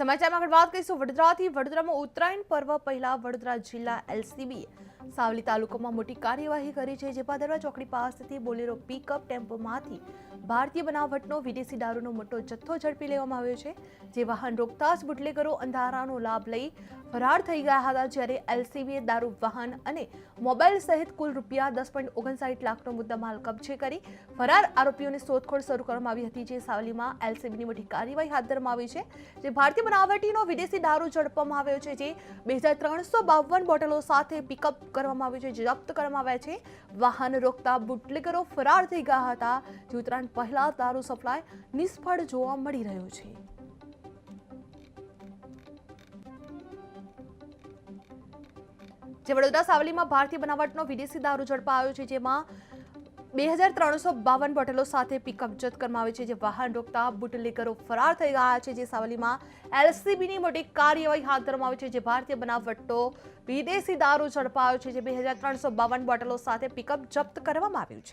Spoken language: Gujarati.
સમાચારમાં વાત કરીશું. વડોદરાથી વડોદરામાં ઉત્તરાયણ પર્વ પહેલા વડોદરા જિલ્લા એલસીબી સાવલી તાલુકામાં મોટી કાર્યવાહી કરી છે, જે પાદરવા ચોકડી પાસેથી બોલેરો પિકઅપ ટેમ્પોમાંથી ભારતીય બનાવટનો વિદેશી દારૂનો મોટો જથ્થો ઝડપી લેવામાં આવ્યો છે, જે વાહન રોકતા જ બુટલેગરો અંધારાનો લાભ લઈ ફરાર થઈ ગયા હતા, જ્યારે એલસીબીએ દારૂ, વાહન અને મોબાઈલ સહિત કુલ રૂપિયા દસ પોઈન્ટ ઓગણસાઠ લાખનો મુદ્દામાલ કબજે કરી ફરાર આરોપીઓની શોધખોળ શરૂ કરવામાં આવી હતી, જે સાવલીમાં એલસીબીની મોટી કાર્યવાહી હાથ ધરવામાં આવી છે, જે ભારતીય બનાવટીનો વિદેશી દારૂ ઝડપવામાં આવ્યો છે, જે બે હજાર ત્રણસો બાવન બોટલો સાથે પિકઅપ કરવામાં આવ્યું છે જપ્ત કરવામાં આવ્યા છે. વાહન રોકતા બુટલેગરો ફરાર થઈ ગયા હતા. જે ઉત્તરાયણ પહેલા દારૂ સપ્લાય નિષ્ફળ જોવા મળી રહ્યો છે. જે વડોદરા સાવલીમાં ભારતીય બનાવટનો વિદેશી દારૂ ઝડપાયો છે, જેમાં બે હજાર ત્રણસો બાવન બોટલો સાથે પિકઅપ જપ્ત કરવામાં આવે છે, જે વાહન રોકતા બુટલેગરો ફરાર થઈ ગયા છે, જે સાવલીમાં એલસીબીની મોટી કાર્યવાહી હાથ ધરવામાં આવી છે, જે ભારતીય બનાવટો વિદેશી દારૂ ઝડપાયો છે, જે બે હજાર ત્રણસો બાવન બોટલો સાથે પિકઅપ જપ્ત કરવામાં આવ્યું છે.